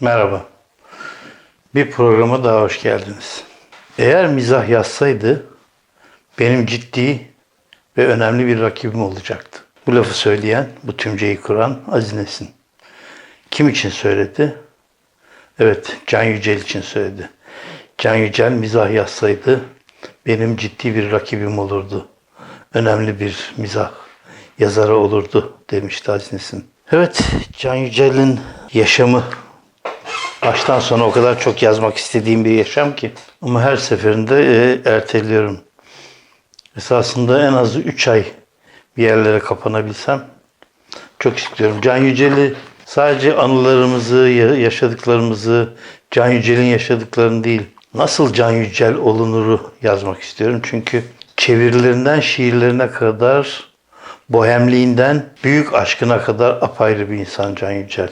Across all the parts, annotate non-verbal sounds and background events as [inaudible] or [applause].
Merhaba. Bir programa daha hoş geldiniz. Eğer mizah yazsaydı benim ciddi ve önemli bir rakibim olacaktı. Bu lafı söyleyen, bu tümceyi kuran Aziz Nesin. Kim için söyledi? Evet, Can Yücel için söyledi. Can Yücel mizah yazsaydı benim ciddi bir rakibim olurdu. Önemli bir mizah yazarı olurdu demişti Aziz Nesin. Evet, Can Yücel'in yaşamı baştan sona o kadar çok yazmak istediğim bir yaşam ki. Ama her seferinde e, erteliyorum. Esasında en az 3 ay bir yerlere kapanabilsem çok istiyorum. Can Yücel'i sadece anılarımızı, ya- yaşadıklarımızı, Can Yücel'in yaşadıklarını değil, nasıl Can Yücel olunuru yazmak istiyorum. Çünkü çevirilerinden şiirlerine kadar, bohemliğinden büyük aşkına kadar apayrı bir insan Can Yücel.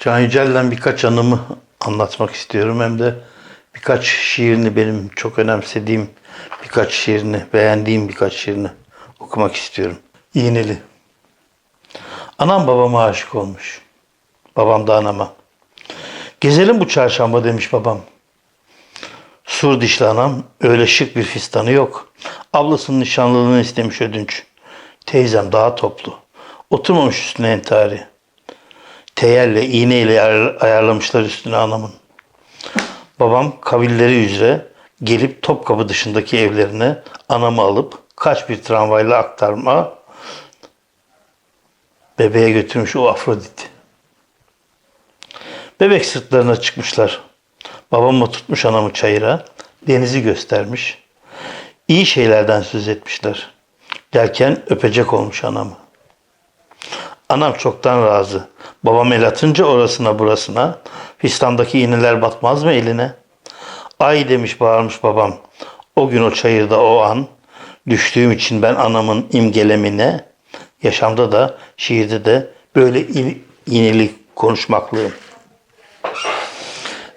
Can Yücel'den birkaç anımı anlatmak istiyorum. Hem de birkaç şiirini benim çok önemsediğim birkaç şiirini, beğendiğim birkaç şiirini okumak istiyorum. İğneli. Anam babama aşık olmuş. Babam da anama. Gezelim bu çarşamba demiş babam. Sur dişli anam öyle şık bir fistanı yok. Ablasının nişanlılığını istemiş ödünç. Teyzem daha toplu. Oturmamış üstüne entari. Teyelle, iğneyle ayar- ayarlamışlar üstüne anamın. Babam kavilleri üzere gelip Topkapı dışındaki evlerine anamı alıp kaç bir tramvayla aktarma bebeğe götürmüş o Afrodit. Bebek sırtlarına çıkmışlar. Babam tutmuş anamı çayıra, denizi göstermiş. İyi şeylerden söz etmişler. Derken öpecek olmuş anamı. Anam çoktan razı. Babam el atınca orasına burasına. Fistan'daki iğneler batmaz mı eline? Ay demiş bağırmış babam. O gün o çayırda o an. Düştüğüm için ben anamın imgelemine. Yaşamda da şiirde de böyle iğneli konuşmaklıyım.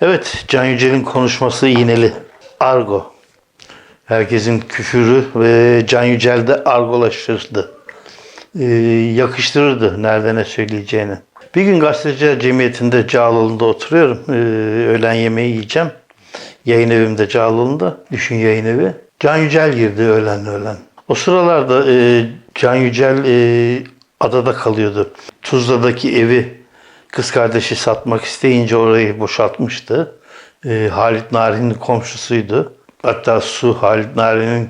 Evet, Can Yücel'in konuşması iğneli. Argo. Herkesin küfürü ve Can Yücel de argolaşırdı. Ee, yakıştırırdı nerede ne söyleyeceğini. Bir gün gazeteciler cemiyetinde Cağaloğlu'nda oturuyorum. Ee, öğlen yemeği yiyeceğim. Yayın evimde Cağaloğlu'nda. Düşün yayın evi. Can Yücel girdi öğlen öğlen. O sıralarda e, Can Yücel e, adada kalıyordu. Tuzla'daki evi kız kardeşi satmak isteyince orayı boşaltmıştı. E, Halit Nari'nin komşusuydu. Hatta Su Halit Nari'nin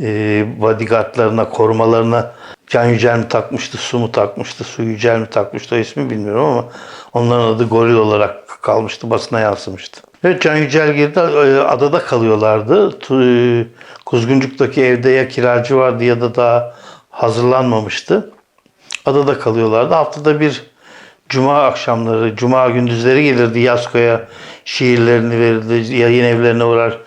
e, bodyguardlarına, korumalarına Can Yücel mi takmıştı, Su mu takmıştı, Su Yücel mi takmıştı o ismi bilmiyorum ama onların adı goril olarak kalmıştı, basına yansımıştı. Evet Can Yücel girdi, e, adada kalıyorlardı. E, Kuzguncuk'taki evde ya kiracı vardı ya da daha hazırlanmamıştı. Adada kalıyorlardı. Haftada bir cuma akşamları, cuma gündüzleri gelirdi Yasko'ya şiirlerini verirdi, yayın evlerine uğrar,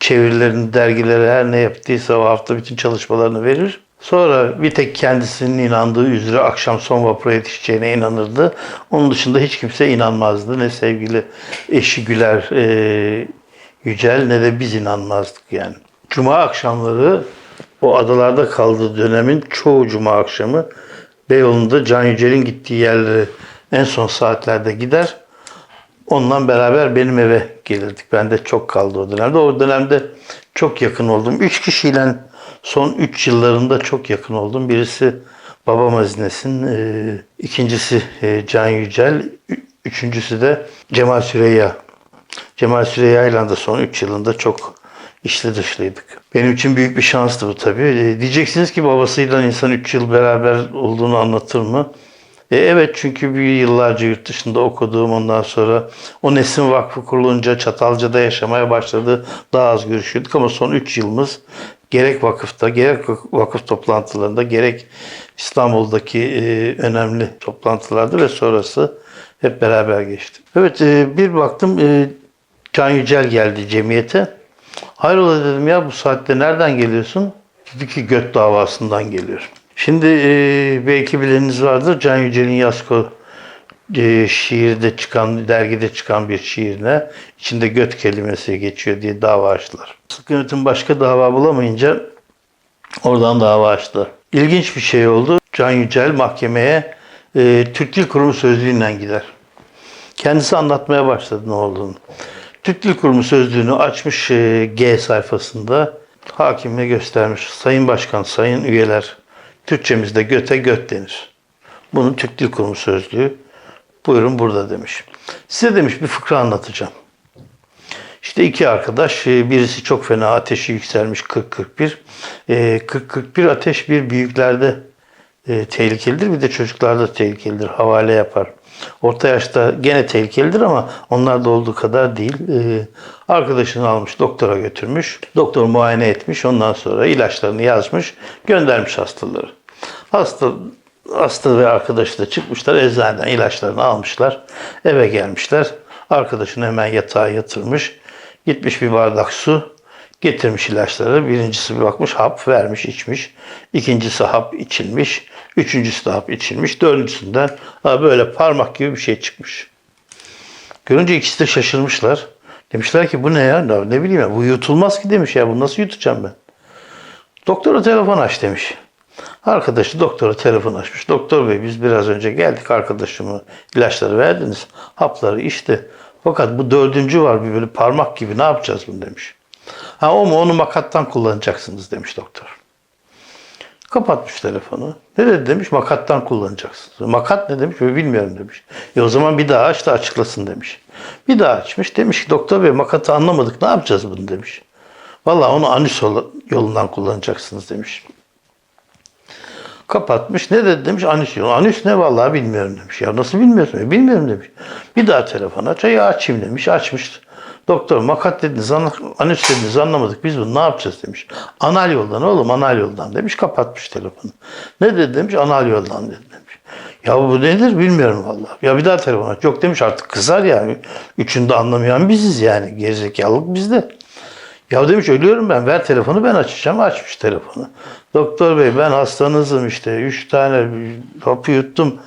çevirilerini, dergilere her ne yaptıysa o hafta bütün çalışmalarını verir. Sonra bir tek kendisinin inandığı üzere akşam son vapura yetişeceğine inanırdı. Onun dışında hiç kimse inanmazdı. Ne sevgili eşi Güler e, Yücel ne de biz inanmazdık yani. Cuma akşamları o adalarda kaldığı dönemin çoğu cuma akşamı Beyoğlu'nda Can Yücel'in gittiği yerlere en son saatlerde gider. Onunla beraber benim eve gelirdik. Ben de çok kaldı o dönemde. O dönemde çok yakın oldum. Üç kişiyle son üç yıllarında çok yakın oldum. Birisi babam Azines'in, e, ikincisi e, Can Yücel, üçüncüsü de Cemal Süreyya. Cemal Süreyya ile de son 3 yılında çok içli dışlıydık. Benim için büyük bir şanstı bu tabii. E, diyeceksiniz ki babasıyla insan 3 yıl beraber olduğunu anlatır mı? E, evet çünkü bir yıllarca yurt dışında okuduğum ondan sonra o Nesin Vakfı kurulunca Çatalca'da yaşamaya başladı. Daha az görüşüyorduk ama son 3 yılımız gerek vakıfta, gerek vakıf toplantılarında, gerek İstanbul'daki e, önemli toplantılarda ve sonrası hep beraber geçti. Evet e, bir baktım e, Can Yücel geldi cemiyete. Hayrola dedim ya bu saatte nereden geliyorsun? Dedi ki göt davasından geliyorum. Şimdi belki bileniniz vardır Can Yücel'in Yasko e, şiirde çıkan, dergide çıkan bir şiirine içinde göt kelimesi geçiyor diye dava açtılar. Yönetim başka dava bulamayınca oradan dava açtılar. İlginç bir şey oldu. Can Yücel mahkemeye e, Türk Dil Kurumu sözlüğünden gider. Kendisi anlatmaya başladı ne olduğunu. Türk Dil Kurumu sözlüğünü açmış e, G sayfasında hakime göstermiş. Sayın Başkan, sayın üyeler, Türkçemizde göte göt denir. Bunun Türk Dil Kurumu sözlüğü. Buyurun burada demiş. Size demiş bir fıkra anlatacağım. İşte iki arkadaş, e, birisi çok fena ateşi yükselmiş 40-41. E, 40-41 ateş bir büyüklerde e, tehlikelidir, bir de çocuklarda tehlikelidir, havale yapar. Orta yaşta gene tehlikelidir ama onlarda olduğu kadar değil. E, arkadaşını almış, doktora götürmüş. Doktor muayene etmiş, ondan sonra ilaçlarını yazmış, göndermiş hastaları. Hasta hasta ve arkadaşı da çıkmışlar eczaneden ilaçlarını almışlar. Eve gelmişler. Arkadaşını hemen yatağa yatırmış. Gitmiş bir bardak su getirmiş ilaçları. Birincisi bir bakmış hap vermiş içmiş. İkincisi hap içilmiş. Üçüncüsü de hap içilmiş. Dördüncüsünden ha, böyle parmak gibi bir şey çıkmış. Görünce ikisi de şaşırmışlar. Demişler ki bu ne ya? Ne bileyim ya bu yutulmaz ki demiş ya. Bu nasıl yutacağım ben? Doktora telefon aç demiş. Arkadaşı doktora telefon açmış. Doktor bey biz biraz önce geldik arkadaşımı ilaçları verdiniz. Hapları içti. Fakat bu dördüncü var bir böyle parmak gibi ne yapacağız bunu demiş. Ha o mu onu makattan kullanacaksınız demiş doktor. Kapatmış telefonu. Ne dedi demiş makattan kullanacaksınız. Makat ne demiş bilmiyorum demiş. E o zaman bir daha aç da açıklasın demiş. Bir daha açmış demiş ki doktor bey makatı anlamadık ne yapacağız bunu demiş. Vallahi onu anüs yolundan kullanacaksınız demiş. Kapatmış. Ne dedi demiş anüs yolu. Anüs ne vallahi bilmiyorum demiş. Ya nasıl bilmiyorsun? Bilmiyorum demiş. Bir daha telefon aç. Ya açayım demiş. Açmış. Doktor makat dediniz, anüs dediniz anlamadık. Biz bunu ne yapacağız demiş. Anal yoldan oğlum anal yoldan demiş. Kapatmış telefonu. Ne dedi demiş. Anal yoldan dedi demiş. Ya bu nedir bilmiyorum vallahi. Ya bir daha telefon aç. Yok demiş artık kızar yani. Üçünü de anlamayan biziz yani. Gerizekalılık bizde. Ya demiş ölüyorum ben ver telefonu ben açacağım. Açmış telefonu. Doktor bey ben hastanızım işte. Üç tane hapı yuttum.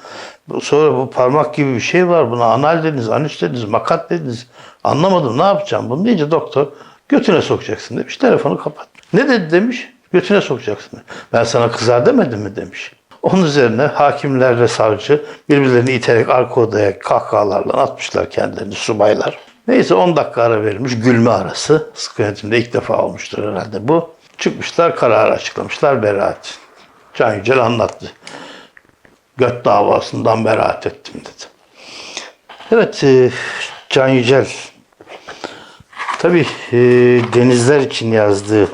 Sonra bu parmak gibi bir şey var. Buna anal dediniz, anüs dediniz, makat dediniz. Anlamadım ne yapacağım bunu deyince doktor götüne sokacaksın demiş. Telefonu kapat. Ne dedi demiş? Götüne sokacaksın. Ben sana kızar demedim mi demiş. Onun üzerine hakimler ve savcı birbirlerini iterek arka odaya kahkahalarla atmışlar kendilerini subaylar. Neyse 10 dakika ara verilmiş gülme arası. Sıkı yönetimde ilk defa olmuştur herhalde bu. Çıkmışlar kararı açıklamışlar beraat. Can Yücel anlattı. Göt davasından beraat ettim dedi. Evet e, Can Yücel tabii e, denizler için yazdığı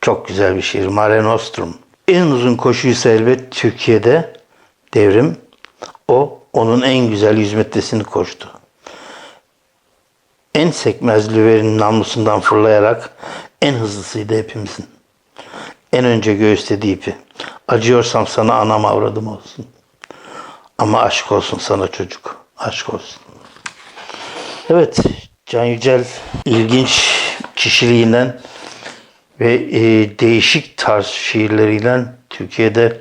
çok güzel bir şiir. Mare Nostrum. En uzun koşuysa elbet Türkiye'de devrim. O onun en güzel yüz metresini koştu. En sekmez lüverin namlusundan fırlayarak en hızlısıydı hepimizin. En önce göğüsledi ipi. Acıyorsam sana anam avradım olsun. Ama aşk olsun sana çocuk. Aşk olsun. Evet, Can Yücel ilginç kişiliğinden ve e, değişik tarz şiirleriyle Türkiye'de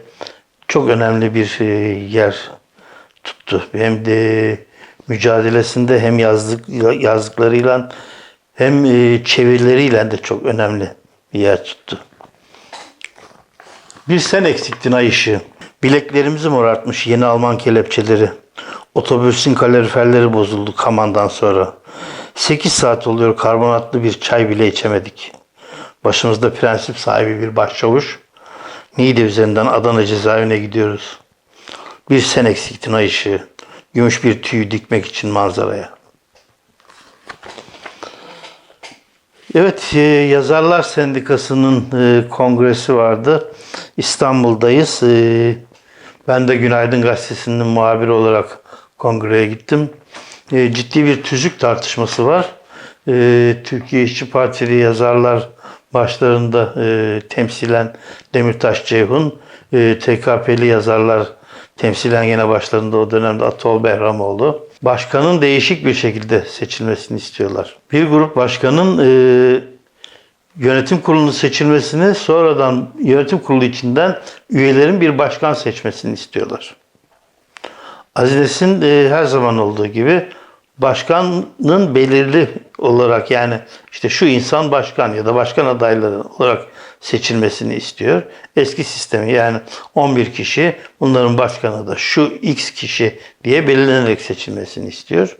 çok önemli bir e, yer tuttu. Hem de mücadelesinde hem yazdık, yazdıklarıyla hem e, çevirileriyle de çok önemli bir yer tuttu. Bir sen eksiktin ay ışığı. Bileklerimizi morartmış yeni Alman kelepçeleri. Otobüsün kaloriferleri bozuldu kamandan sonra. 8 saat oluyor karbonatlı bir çay bile içemedik. Başımızda prensip sahibi bir başçavuş. Niğde üzerinden Adana cezaevine gidiyoruz. Bir sen eksiktin ay ışığı. Gümüş bir tüyü dikmek için manzaraya. Evet, e, Yazarlar Sendikası'nın e, kongresi vardı. İstanbul'dayız. E, ben de Günaydın Gazetesi'nin muhabiri olarak kongreye gittim. Ciddi bir tüzük tartışması var. Türkiye İşçi Partili yazarlar başlarında temsilen Demirtaş Ceyhun, TKP'li yazarlar temsilen yine başlarında o dönemde Atol Behramoğlu. Başkanın değişik bir şekilde seçilmesini istiyorlar. Bir grup başkanın e, yönetim kurulunun seçilmesini sonradan yönetim kurulu içinden üyelerin bir başkan seçmesini istiyorlar. Aziz Nesin e, her zaman olduğu gibi başkanın belirli olarak yani işte şu insan başkan ya da başkan adayları olarak seçilmesini istiyor. Eski sistemi yani 11 kişi bunların başkanı da şu X kişi diye belirlenerek seçilmesini istiyor.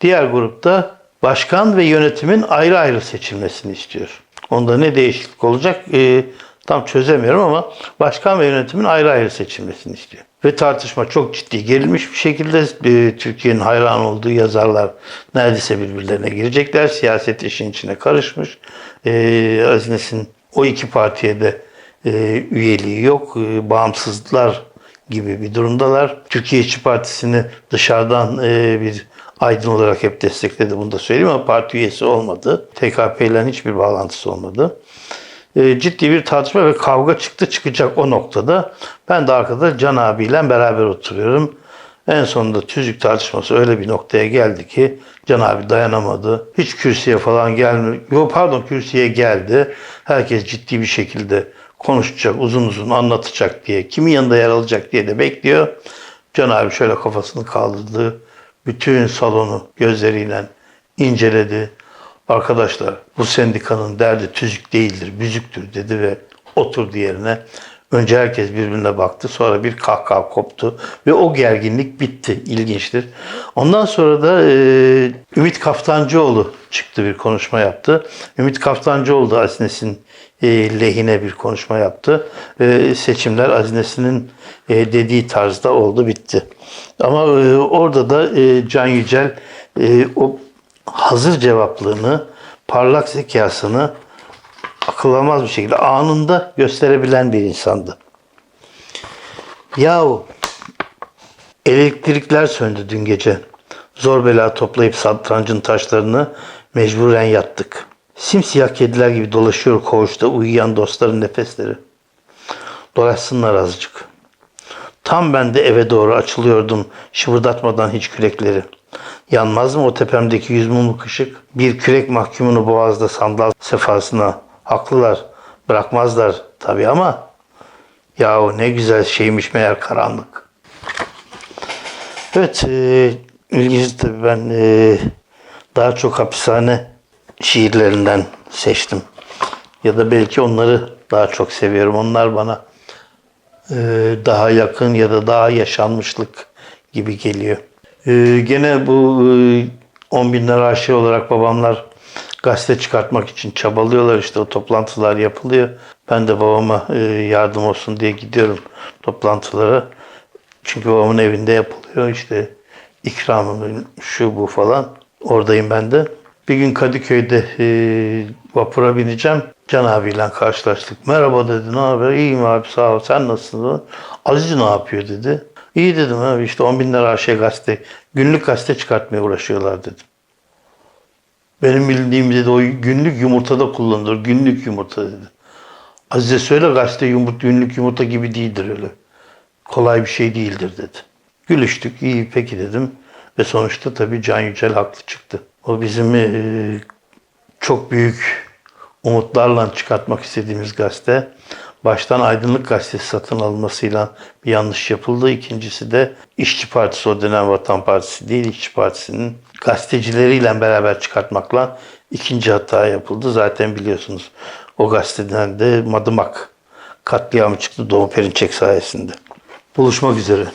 Diğer grupta başkan ve yönetimin ayrı ayrı seçilmesini istiyor. Onda ne değişiklik olacak e, tam çözemiyorum ama başkan ve yönetimin ayrı ayrı seçilmesini istiyor. Ve tartışma çok ciddi gerilmiş bir şekilde e, Türkiye'nin hayran olduğu yazarlar neredeyse birbirlerine girecekler. Siyaset işin içine karışmış. E, Aziz Nesin o iki partiye de e, üyeliği yok. E, bağımsızlar gibi bir durumdalar. Türkiye İşçi Partisi'ni dışarıdan e, bir aydın olarak hep destekledi bunu da söyleyeyim ama parti üyesi olmadı. TKP ile hiçbir bağlantısı olmadı. E, ciddi bir tartışma ve kavga çıktı çıkacak o noktada. Ben de arkada Can abiyle beraber oturuyorum. En sonunda tüzük tartışması öyle bir noktaya geldi ki Can abi dayanamadı. Hiç kürsüye falan gelmiyor. Yok pardon kürsüye geldi. Herkes ciddi bir şekilde konuşacak, uzun uzun anlatacak diye, kimin yanında yer alacak diye de bekliyor. Can abi şöyle kafasını kaldırdı. Bütün salonu gözleriyle inceledi. Arkadaşlar bu sendikanın derdi tüzük değildir, büzüktür dedi ve oturdu yerine. Önce herkes birbirine baktı. Sonra bir kahkaha koptu. Ve o gerginlik bitti. İlginçtir. Ondan sonra da e, Ümit Kaftancıoğlu çıktı bir konuşma yaptı. Ümit Kaftancıoğlu da Azines'in e, lehine bir konuşma yaptı. E, seçimler Azines'in e, dediği tarzda oldu bitti. Ama e, orada da e, Can Yücel e, o hazır cevaplığını, parlak zekasını akıllanmaz bir şekilde anında gösterebilen bir insandı. Yahu elektrikler söndü dün gece. Zor bela toplayıp satrancın taşlarını mecburen yattık. Simsiyah kediler gibi dolaşıyor koğuşta uyuyan dostların nefesleri. Dolaşsınlar azıcık. Tam ben de eve doğru açılıyordum şıvırdatmadan hiç kürekleri. Yanmaz mı o tepemdeki yüz mumluk ışık? Bir kürek mahkumunu boğazda sandal sefasına. Haklılar. Bırakmazlar tabii ama yahu ne güzel şeymiş meğer karanlık. Evet, e, ilginç tabii ben e, daha çok hapishane şiirlerinden seçtim. Ya da belki onları daha çok seviyorum. Onlar bana e, daha yakın ya da daha yaşanmışlık gibi geliyor. E, gene bu e, 10 binler aşı olarak babamlar gazete çıkartmak için çabalıyorlar işte o toplantılar yapılıyor. Ben de babama e, yardım olsun diye gidiyorum toplantılara. Çünkü babamın evinde yapılıyor işte ikramı şu bu falan. Oradayım ben de. Bir gün Kadıköy'de e, vapura bineceğim. Can abiyle karşılaştık. Merhaba dedi. Ne haber? İyiyim abi sağ ol. Sen nasılsın? Aziz ne yapıyor dedi. İyi dedim abi işte 10 bin lira AŞ gazete. Günlük gazete çıkartmaya uğraşıyorlar dedim. Benim bildiğim dedi o günlük yumurtada kullanılır. Günlük yumurta dedi. Azize söyle gazete yumurta, günlük yumurta gibi değildir öyle. Kolay bir şey değildir dedi. Gülüştük. iyi peki dedim. Ve sonuçta tabii Can Yücel haklı çıktı. O bizim e, çok büyük umutlarla çıkartmak istediğimiz gazete. Baştan Aydınlık Gazetesi satın alınmasıyla bir yanlış yapıldı. İkincisi de İşçi Partisi o dönem Vatan Partisi değil İşçi Partisi'nin gazetecileriyle beraber çıkartmakla ikinci hata yapıldı. Zaten biliyorsunuz o gazeteden de Madımak katliamı çıktı Doğu Perinçek sayesinde. Buluşmak üzere.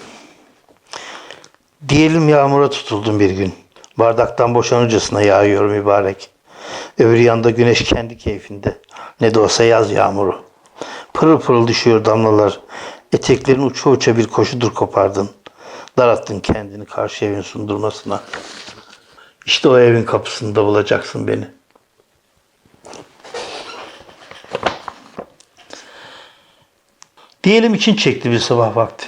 Diyelim yağmura tutuldum bir gün. Bardaktan boşanırcasına yağıyor mübarek. Öbür yanda güneş kendi keyfinde. Ne de olsa yaz yağmuru. Pırıl pırıl düşüyor damlalar. Eteklerin uça uça bir koşudur kopardın. Darattın kendini karşı evin sundurmasına. İşte o evin kapısında bulacaksın beni. Diyelim için çekti bir sabah vakti.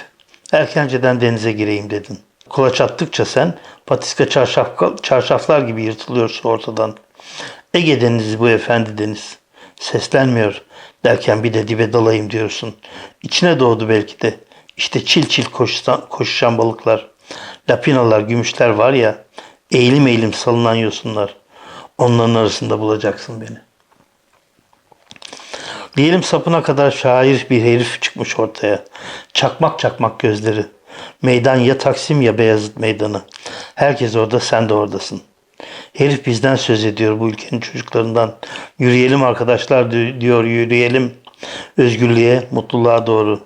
Erkenceden denize gireyim dedin. Kulaç attıkça sen patiska çarşaf, çarşaflar gibi yırtılıyorsun ortadan. Ege denizi bu efendi deniz. Seslenmiyor derken bir de dibe dalayım diyorsun. İçine doğdu belki de. İşte çil çil koşuşan, koşuşan balıklar. Lapinalar, gümüşler var ya. Eğilim eğilim salınan yosunlar. Onların arasında bulacaksın beni. Diyelim sapına kadar şair bir herif çıkmış ortaya. Çakmak çakmak gözleri. Meydan ya Taksim ya Beyazıt Meydanı. Herkes orada, sen de oradasın. Herif bizden söz ediyor bu ülkenin çocuklarından. Yürüyelim arkadaşlar di- diyor, yürüyelim. Özgürlüğe, mutluluğa doğru.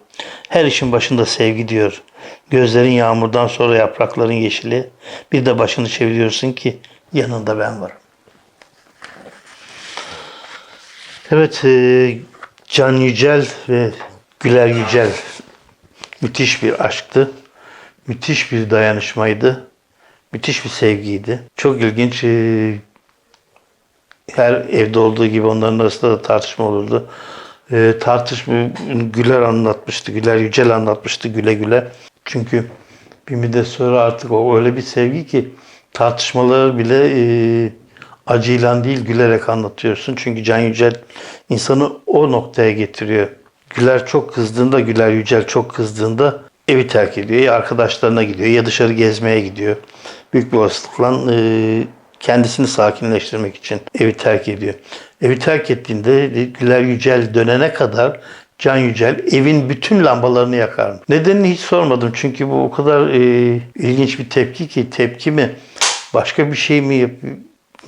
Her işin başında sevgi diyor. Gözlerin yağmurdan sonra yaprakların yeşili. Bir de başını çeviriyorsun ki yanında ben varım. Evet, e, Can Yücel ve Güler Yücel müthiş bir aşktı. Müthiş bir dayanışmaydı. Müthiş bir sevgiydi. Çok ilginç. e, Her evde olduğu gibi onların arasında da tartışma olurdu. E, tartışma Güler anlatmıştı. Güler Yücel anlatmıştı güle güle. Çünkü bir müddet sonra artık o öyle bir sevgi ki tartışmaları bile e, acıyla değil gülerek anlatıyorsun. Çünkü Can Yücel insanı o noktaya getiriyor. Güler çok kızdığında, Güler Yücel çok kızdığında evi terk ediyor. Ya arkadaşlarına gidiyor ya dışarı gezmeye gidiyor. Büyük bir olasılıkla e, kendisini sakinleştirmek için evi terk ediyor. Evi terk ettiğinde Güler Yücel dönene kadar Can Yücel evin bütün lambalarını yakar. Nedenini hiç sormadım çünkü bu o kadar e, ilginç bir tepki ki tepki mi başka bir şey mi?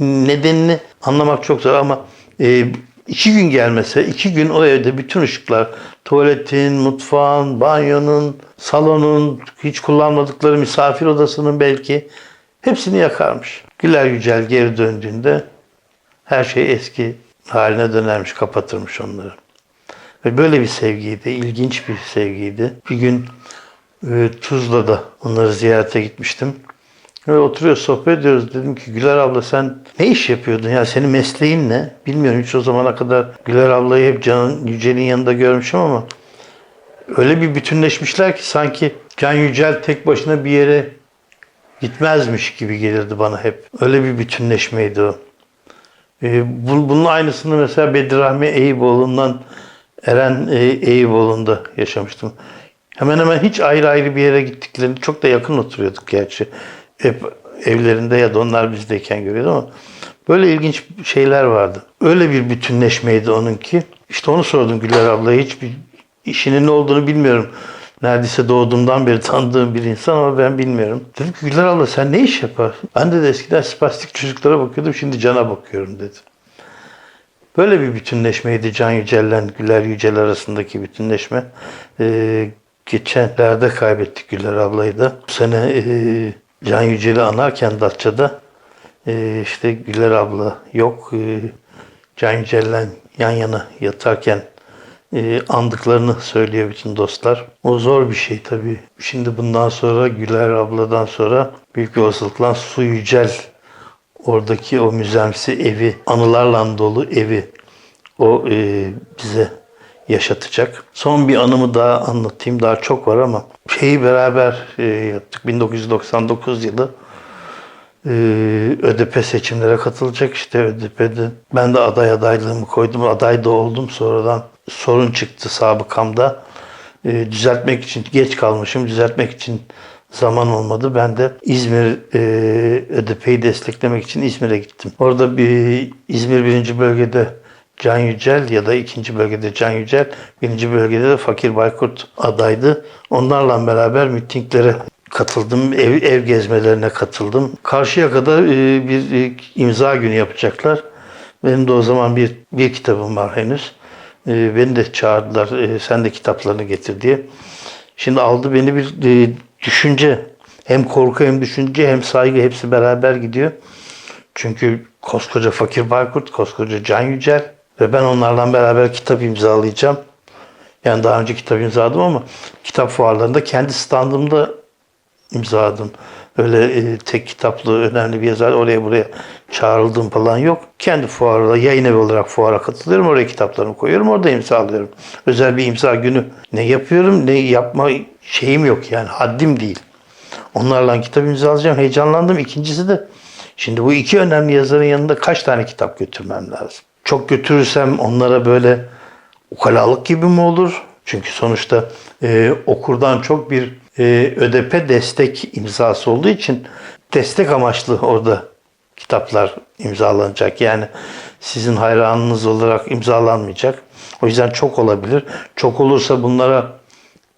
Nedenini anlamak çok zor ama e, iki gün gelmese iki gün o evde bütün ışıklar tuvaletin, mutfağın, banyonun, salonun, hiç kullanmadıkları misafir odasının belki hepsini yakarmış. Güler Yücel geri döndüğünde her şey eski haline dönermiş, kapatırmış onları. Ve böyle bir sevgiydi, ilginç bir sevgiydi. Bir gün e, Tuzla'da onları ziyarete gitmiştim. Ve oturuyoruz, sohbet ediyoruz. Dedim ki Güler abla sen ne iş yapıyordun ya? Senin mesleğin ne? Bilmiyorum hiç o zamana kadar Güler ablayı hep Can Yücel'in yanında görmüşüm ama öyle bir bütünleşmişler ki sanki Can Yücel tek başına bir yere gitmezmiş gibi gelirdi bana hep. Öyle bir bütünleşmeydi o. Bu- bunun aynısını mesela Bedirahmi Eyüboğlu'ndan Eren e, Eyüboğlu'nda yaşamıştım. Hemen hemen hiç ayrı ayrı bir yere gittiklerini çok da yakın oturuyorduk gerçi. Hep evlerinde ya da onlar bizdeyken görüyordum ama böyle ilginç şeyler vardı. Öyle bir bütünleşmeydi onunki. İşte onu sordum Güler ablaya. Hiçbir işinin ne olduğunu bilmiyorum. Neredeyse doğduğumdan beri tanıdığım bir insan ama ben bilmiyorum. Dedim ki Güler abla sen ne iş yaparsın? Ben de, de eskiden spastik çocuklara bakıyordum şimdi cana bakıyorum dedi. Böyle bir bütünleşmeydi Can Yücel'le Güler Yücel arasındaki bütünleşme. Ee, geçenlerde kaybettik Güler ablayı da. Bu sene e, Can Yücel'i anarken Datça'da e, işte Güler abla yok. E, Can Yücel'le yan yana yatarken e, andıklarını söylüyor bütün dostlar. O zor bir şey tabii. Şimdi bundan sonra Güler abladan sonra büyük bir olasılıkla Su Yücel oradaki o müzemsi evi, anılarla dolu evi o e, bize yaşatacak. Son bir anımı daha anlatayım. Daha çok var ama şeyi beraber e, yaptık. 1999 yılı e, ÖDP seçimlere katılacak. İşte ÖDP'de ben de aday adaylığımı koydum. Aday da oldum. Sonradan sorun çıktı sabıkamda. E, düzeltmek için geç kalmışım. Düzeltmek için zaman olmadı. Ben de İzmir e, ÖDP'yi desteklemek için İzmir'e gittim. Orada bir İzmir birinci bölgede Can Yücel ya da ikinci bölgede Can Yücel, birinci bölgede de Fakir Baykurt adaydı. Onlarla beraber mitinglere katıldım, ev, ev gezmelerine katıldım. Karşıya kadar e, bir e, imza günü yapacaklar. Benim de o zaman bir, bir kitabım var henüz. E, beni de çağırdılar, e, sen de kitaplarını getir diye. Şimdi aldı beni bir e, düşünce, hem korku hem düşünce hem saygı hepsi beraber gidiyor. Çünkü koskoca Fakir Baykurt, koskoca Can Yücel ve ben onlarla beraber kitap imzalayacağım. Yani daha önce kitap imzaladım ama kitap fuarlarında kendi standımda imzaladım. Öyle e, tek kitaplı önemli bir yazar oraya buraya çağrıldım falan yok. Kendi fuarla yayın evi olarak fuara katılıyorum. Oraya kitaplarımı koyuyorum. Orada imzalıyorum. Özel bir imza günü ne yapıyorum ne yapma şeyim yok yani haddim değil. Onlarla kitap imzalayacağım. Heyecanlandım. İkincisi de şimdi bu iki önemli yazarın yanında kaç tane kitap götürmem lazım? Çok götürürsem onlara böyle ukalalık gibi mi olur? Çünkü sonuçta e, okurdan çok bir e, ÖDP destek imzası olduğu için destek amaçlı orada kitaplar imzalanacak. Yani sizin hayranınız olarak imzalanmayacak. O yüzden çok olabilir. Çok olursa bunlara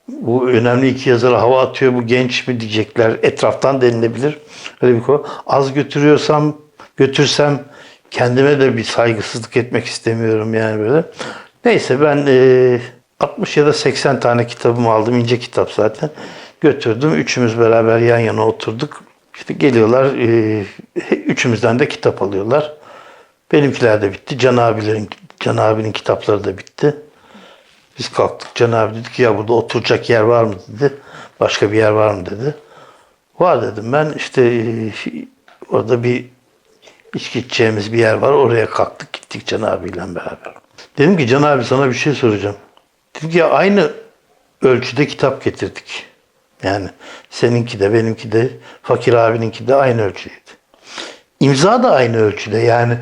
Bu önemli iki yazara hava atıyor bu genç mi diyecekler. Etraftan denilebilir. Öyle bir konu. Az götürüyorsam götürsem kendime de bir saygısızlık etmek istemiyorum yani böyle. Neyse ben e, 60 ya da 80 tane kitabımı aldım. ince kitap zaten. Götürdüm. Üçümüz beraber yan yana oturduk. İşte geliyorlar. E, üçümüzden de kitap alıyorlar. Benimkiler de bitti. Can abilerin Can abinin kitapları da bitti. Biz kalktık. Can abi dedi ki ya burada oturacak yer var mı dedi. Başka bir yer var mı dedi. Var dedim ben. İşte e, orada bir içki içeceğimiz bir yer var. Oraya kalktık gittik Can abiyle beraber. Dedim ki Can abi sana bir şey soracağım. Dedim ki ya aynı ölçüde kitap getirdik. Yani seninki de benimki de Fakir abininki de aynı ölçüdeydi. İmza da aynı ölçüde yani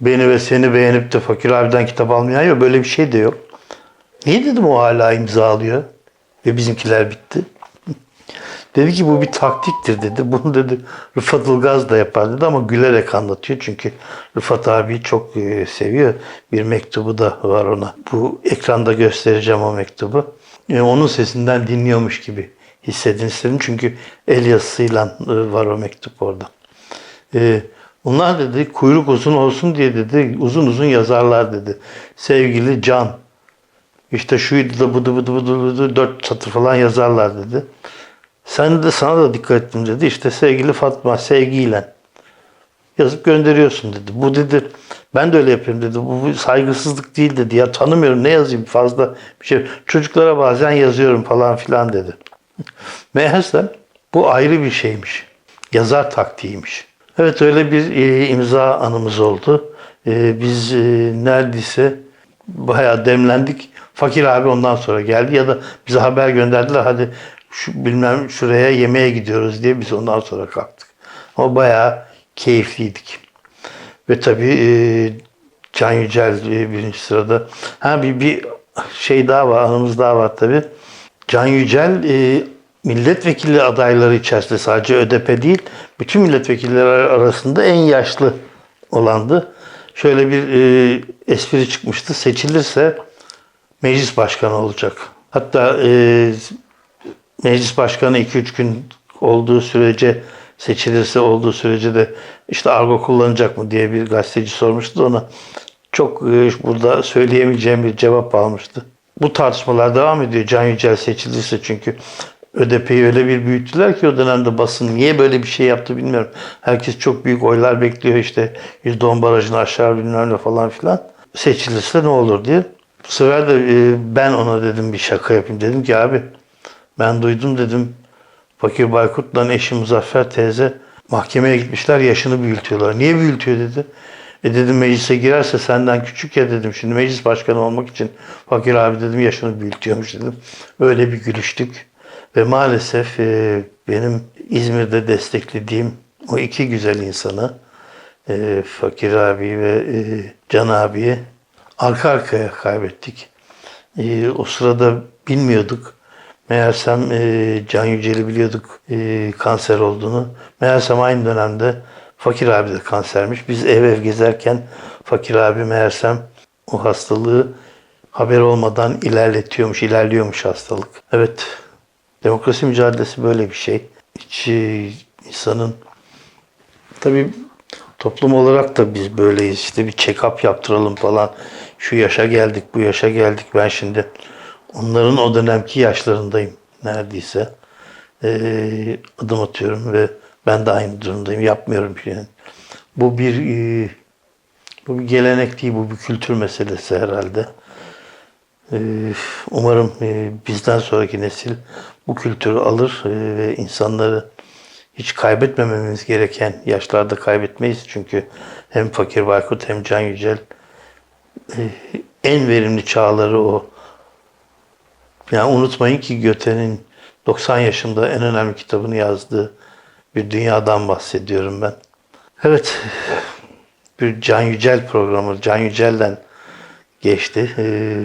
beni ve seni beğenip de Fakir abiden kitap almayan yok. Böyle bir şey de yok. Niye dedim o hala imza alıyor ve bizimkiler bitti. Dedi ki bu bir taktiktir dedi. Bunu dedi Rıfat Ilgaz da yapar dedi ama gülerek anlatıyor. Çünkü Rıfat abi çok e, seviyor. Bir mektubu da var ona. Bu ekranda göstereceğim o mektubu. E, onun sesinden dinliyormuş gibi hissedin istedim. Çünkü el yazısıyla e, var o mektup orada. E, onlar dedi kuyruk uzun olsun diye dedi uzun uzun yazarlar dedi. Sevgili Can işte şuydu da budu budu budu budu dört satır falan yazarlar dedi. Sen de sana da dikkat ettim dedi. İşte sevgili Fatma sevgiyle yazıp gönderiyorsun dedi. Bu dedi ben de öyle yapıyorum dedi. Bu saygısızlık değil dedi. Ya tanımıyorum ne yazayım fazla bir şey. Çocuklara bazen yazıyorum falan filan dedi. [laughs] Meğerse bu ayrı bir şeymiş. Yazar taktiğiymiş. Evet öyle bir e, imza anımız oldu. E, biz e, neredeyse bayağı demlendik. Fakir abi ondan sonra geldi ya da bize haber gönderdiler hadi şu bilmem şuraya yemeğe gidiyoruz diye biz ondan sonra kalktık. Ama bayağı keyifliydik. Ve tabii Can Yücel birinci sırada. Ha bir, bir şey daha var, anımız daha var tabii. Can Yücel e, milletvekili adayları içerisinde sadece ÖDP değil, bütün milletvekilleri arasında en yaşlı olandı. Şöyle bir e, espri çıkmıştı. Seçilirse meclis başkanı olacak. Hatta e, meclis başkanı 2-3 gün olduğu sürece seçilirse olduğu sürece de işte argo kullanacak mı diye bir gazeteci sormuştu ona. Çok e, burada söyleyemeyeceğim bir cevap almıştı. Bu tartışmalar devam ediyor. Can Yücel seçilirse çünkü ÖDP'yi öyle bir büyüttüler ki o dönemde basın niye böyle bir şey yaptı bilmiyorum. Herkes çok büyük oylar bekliyor işte %10 barajını aşağı bilmem ne falan filan. Seçilirse ne olur diye. Bu sefer de e, ben ona dedim bir şaka yapayım. Dedim ki abi ben duydum dedim Fakir Baykurt'la eşi Muzaffer teyze mahkemeye gitmişler yaşını büyütüyorlar. Niye büyütüyor dedi. E dedim meclise girerse senden küçük ya dedim. Şimdi meclis başkanı olmak için Fakir abi dedim yaşını büyütüyormuş dedim. Öyle bir gülüştük. Ve maalesef e, benim İzmir'de desteklediğim o iki güzel insanı e, Fakir abi ve e, Can abiyi arka arkaya kaybettik. E, o sırada bilmiyorduk. Meğersem e, Can Yücel'i biliyorduk e, kanser olduğunu. Meğersem aynı dönemde Fakir abi de kansermiş. Biz ev ev gezerken Fakir abi meğersem o hastalığı haber olmadan ilerletiyormuş, ilerliyormuş hastalık. Evet, demokrasi mücadelesi böyle bir şey. Hiç e, insanın tabii toplum olarak da biz böyleyiz. İşte bir check-up yaptıralım falan. Şu yaşa geldik, bu yaşa geldik. Ben şimdi onların o dönemki yaşlarındayım neredeyse. Ee, adım atıyorum ve ben de aynı durumdayım. Yapmıyorum yani. Bu bir e, bu bir gelenek değil, bu bir kültür meselesi herhalde. Ee, umarım e, bizden sonraki nesil bu kültürü alır e, ve insanları hiç kaybetmememiz gereken yaşlarda kaybetmeyiz. Çünkü hem Fakir Baykut hem Can Yücel e, en verimli çağları o. Yani unutmayın ki Göte'nin 90 yaşında en önemli kitabını yazdığı bir dünyadan bahsediyorum ben. Evet, bir Can Yücel programı, Can Yücel'den geçti. Ee,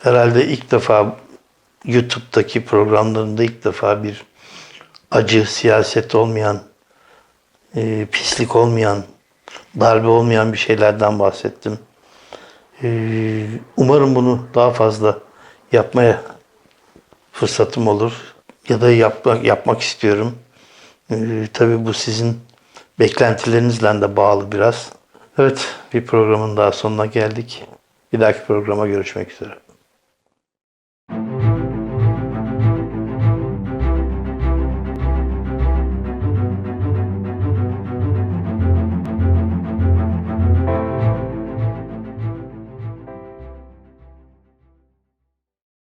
herhalde ilk defa YouTube'daki programlarında ilk defa bir acı, siyaset olmayan, e, pislik olmayan, darbe olmayan bir şeylerden bahsettim. Ee, umarım bunu daha fazla yapmaya fırsatım olur ya da yapmak, yapmak istiyorum. Ee, tabii bu sizin beklentilerinizle de bağlı biraz. Evet, bir programın daha sonuna geldik. Bir dahaki programa görüşmek üzere.